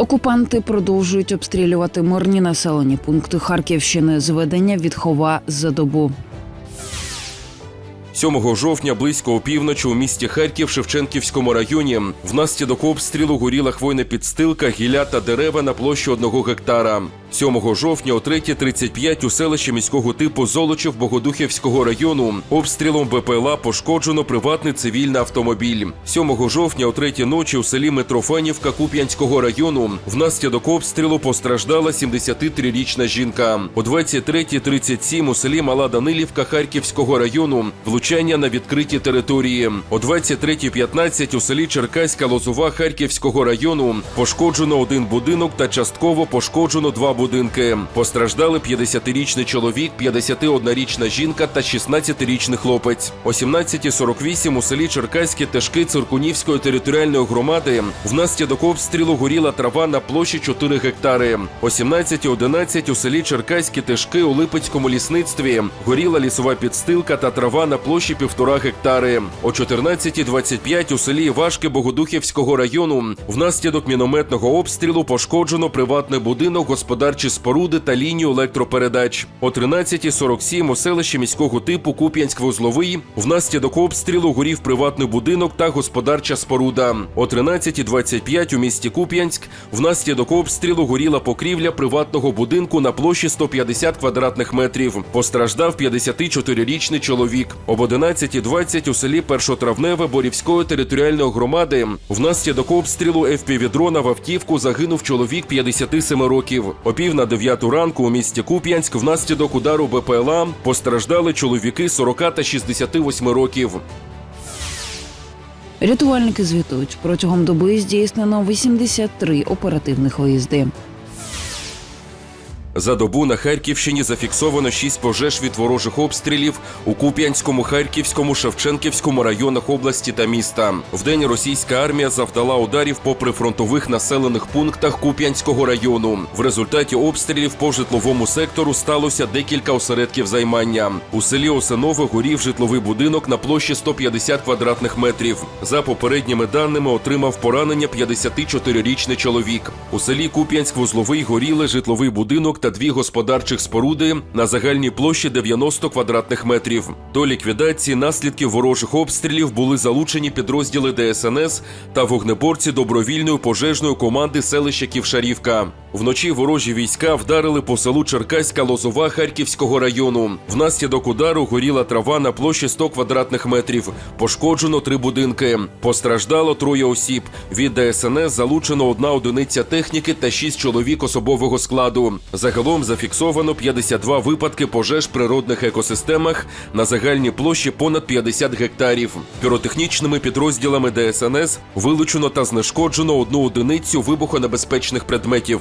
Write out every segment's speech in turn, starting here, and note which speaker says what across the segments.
Speaker 1: Окупанти продовжують обстрілювати мирні населені пункти Харківщини. Зведення відхова за добу.
Speaker 2: 7 жовтня близько опівночі у місті Харків Шевченківському районі внаслідок обстрілу горіла хвойна підстилка, гілля та дерева на площі одного гектара. 7 жовтня о 3.35 у селищі міського типу Золочів Богодухівського району обстрілом БПЛА пошкоджено приватний цивільний автомобіль. 7 жовтня о 3 ночі у селі Митрофанівка Куп'янського району внаслідок обстрілу постраждала 73-річна жінка. О 23.37 у селі Мала Данилівка Харківського району влучання на відкритій території. О 23.15 у селі Черкаська Лозова Харківського району пошкоджено один будинок та частково пошкоджено два будинки. Постраждали 50-річний чоловік, 51-річна жінка та 16-річний хлопець. О 17.48 у селі Черкаські Тешки Циркунівської територіальної громади внаслідок обстрілу горіла трава на площі 4 гектари. О 17.11 у селі Черкаські Тешки у Липецькому лісництві горіла лісова підстилка та трава на площі 1,5 гектари. О 14.25 у селі Івашки Богодухівського району внаслідок мінометного обстрілу пошкоджено приватний будинок, господарчі споруди та лінію електропередач. О 13.47 у селищі міського типу Куп'янськ-Вузловий внаслідок обстрілу горів приватний будинок та господарча споруда. О 13.25 у місті Куп'янськ внаслідок обстрілу горіла покрівля приватного будинку на площі 150 квадратних метрів. Постраждав 54-річний чоловік. Об 11.20 у селі Першотравневе Борівської територіальної громади внаслідок обстрілу ФПВ-дрона в автівку загинув чоловік 57 років. О пів на 9 ранку у місті Куп'янськ внаслідок удару БПЛА постраждали чоловіки 40 та 68 років.
Speaker 1: Рятувальники звітують, протягом доби здійснено 83 оперативних виїзди.
Speaker 2: За добу на Харківщині зафіксовано шість пожеж від ворожих обстрілів у Куп'янському, Харківському, Шевченківському районах області та міста. Вдень російська армія завдала ударів по прифронтових населених пунктах Куп'янського району. В результаті обстрілів по житловому сектору сталося декілька осередків займання. У селі Осинове горів житловий будинок на площі 150 квадратних метрів. За попередніми даними отримав поранення 54-річний чоловік. У селі Куп'янськ-Вузловий горіли житловий будинок та дві господарчих споруди на загальній площі 90 квадратних метрів. До ліквідації наслідків ворожих обстрілів були залучені підрозділи ДСНС та вогнеборці добровільної пожежної команди селища Ківшарівка. Вночі ворожі війська вдарили по селу Черкаська Лозова Харківського району. Внаслідок удару горіла трава на площі 100 квадратних метрів. Пошкоджено три будинки. Постраждало троє осіб. Від ДСНС залучено одна одиниця техніки та шість чоловік особового складу. Загалом зафіксовано 52 випадки пожеж в природних екосистемах на загальній площі понад 50 гектарів. Піротехнічними підрозділами ДСНС вилучено та знешкоджено одну одиницю вибухонебезпечних предметів.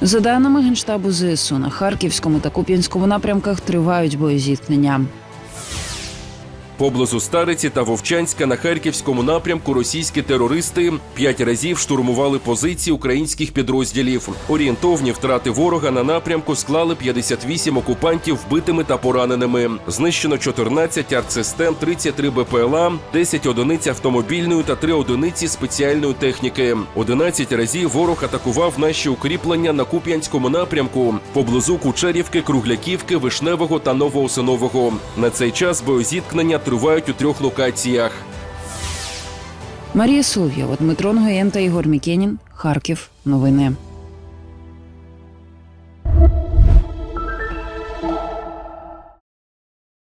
Speaker 1: За даними генштабу ЗСУ, на харківському та куп'янському напрямках тривають боєзіткнення.
Speaker 2: Поблизу Стариці та Вовчанська на харківському напрямку російські терористи п'ять разів штурмували позиції українських підрозділів. Орієнтовні втрати ворога на напрямку склали 58 окупантів вбитими та пораненими. Знищено 14 артсистем, 33 БПЛА, 10 одиниць автомобільної та 3 одиниці спеціальної техніки. 11 разів ворог атакував наші укріплення на Куп'янському напрямку поблизу Кучерівки, Кругляківки, Вишневого та Новоосинового. На цей час боєзіткнення тривають у трьох локаціях.
Speaker 1: Марія Солов'єва, Дмитро Нгоєн та Ігор Мікенін. Харків. Новини.